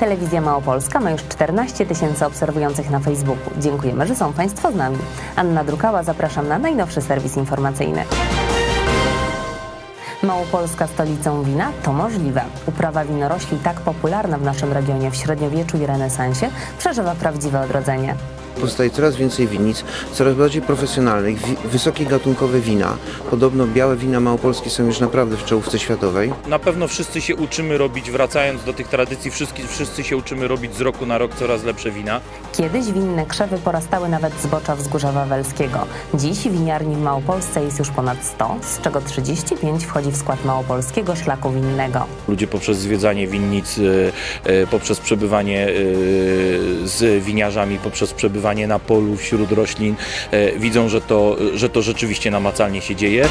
Telewizja Małopolska ma już 14 tysięcy obserwujących na Facebooku. Dziękujemy, że są Państwo z nami. Anna Drukała, zapraszam na najnowszy serwis informacyjny. Małopolska stolicą wina to możliwe. Uprawa winorośli tak popularna w naszym regionie w średniowieczu i renesansie przeżywa prawdziwe odrodzenie. Powstaje coraz więcej winnic, coraz bardziej profesjonalnych, wi- wysokie gatunkowe wina. Podobno białe wina małopolskie są już naprawdę w czołówce światowej. Na pewno wszyscy się uczymy robić, wracając do tych tradycji, wszyscy, wszyscy się uczymy robić z roku na rok coraz lepsze wina. Kiedyś winne krzewy porastały nawet zbocza wzgórza wawelskiego. Dziś winiarni w Małopolsce jest już ponad 100, z czego 35 wchodzi w skład małopolskiego szlaku winnego. Ludzie poprzez zwiedzanie winnic, y, y, poprzez przebywanie y, z winiarzami, poprzez przebywanie na polu wśród roślin, y, widzą, że to, że to rzeczywiście namacalnie się dzieje.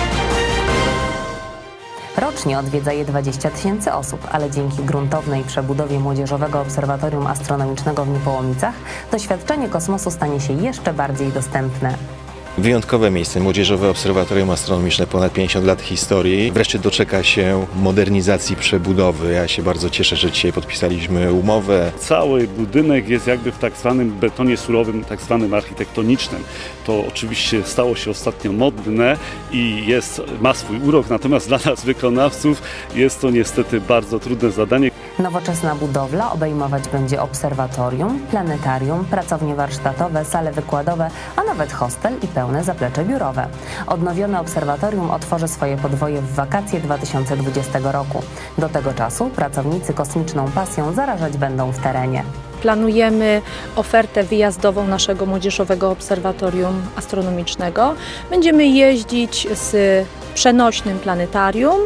Rocznie odwiedza je 20 tysięcy osób, ale dzięki gruntownej przebudowie Młodzieżowego Obserwatorium Astronomicznego w Niepołomicach doświadczenie kosmosu stanie się jeszcze bardziej dostępne. Wyjątkowe miejsce, Młodzieżowe Obserwatorium Astronomiczne, ponad 50 lat historii. Wreszcie doczeka się modernizacji, przebudowy. Ja się bardzo cieszę, że dzisiaj podpisaliśmy umowę. Cały budynek jest jakby w tak zwanym betonie surowym, tak zwanym architektonicznym. To oczywiście stało się ostatnio modne i jest, ma swój urok, natomiast dla nas wykonawców jest to niestety bardzo trudne zadanie. Nowoczesna budowla obejmować będzie obserwatorium, planetarium, pracownie warsztatowe, sale wykładowe, a nawet hostel i pełne zaplecze biurowe. Odnowione obserwatorium otworzy swoje podwoje w wakacje 2020 roku. Do tego czasu pracownicy kosmiczną pasją zarażać będą w terenie. Planujemy ofertę wyjazdową naszego Młodzieżowego Obserwatorium Astronomicznego. Będziemy jeździć z przenośnym planetarium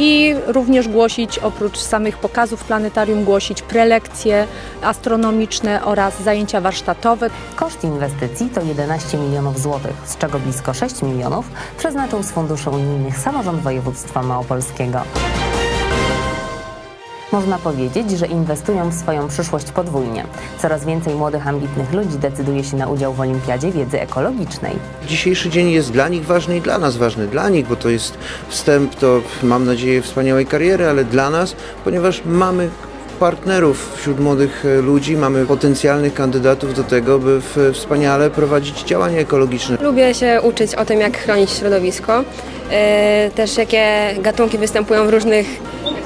i również głosić, oprócz samych pokazów planetarium, głosić prelekcje astronomiczne oraz zajęcia warsztatowe. Koszt inwestycji to 11 milionów złotych, z czego blisko 6 milionów przeznaczył z funduszy unijnych samorząd województwa małopolskiego. Można powiedzieć, że inwestują w swoją przyszłość podwójnie. Coraz więcej młodych, ambitnych ludzi decyduje się na udział w Olimpiadzie Wiedzy Ekologicznej. Dzisiejszy dzień jest dla nich ważny i dla nas ważny. Dla nich, bo to jest wstęp do, mam nadzieję, wspaniałej kariery, ale dla nas, ponieważ mamy partnerów wśród młodych e, ludzi, mamy potencjalnych kandydatów do tego, by wspaniale prowadzić działania ekologiczne. Lubię się uczyć o tym, jak chronić środowisko, e, też jakie gatunki występują w różnych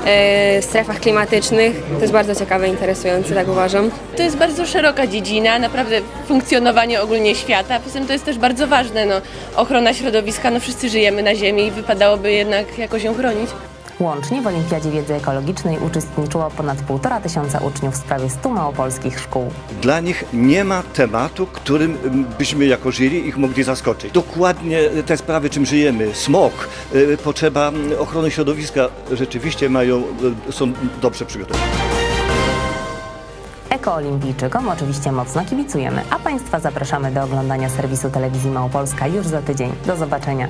e, strefach klimatycznych. To jest bardzo ciekawe, interesujące, tak uważam. To jest bardzo szeroka dziedzina, naprawdę funkcjonowanie ogólnie świata. Poza tym to jest też bardzo ważne, no, ochrona środowiska, no wszyscy żyjemy na Ziemi i wypadałoby jednak jakoś ją chronić. Łącznie w Olimpiadzie Wiedzy Ekologicznej uczestniczyło ponad 1,5 tysiąca uczniów z prawie 100 małopolskich szkół. Dla nich nie ma tematu, którym mm, byśmy jako jury ich mogli zaskoczyć. Dokładnie te sprawy, czym żyjemy, smog, y, potrzeba mm, ochrony środowiska rzeczywiście mają, y, są dobrze przygotowane. Ekoolimpijczykom oczywiście mocno kibicujemy, a Państwa zapraszamy do oglądania serwisu telewizji Małopolska już za tydzień. Do zobaczenia.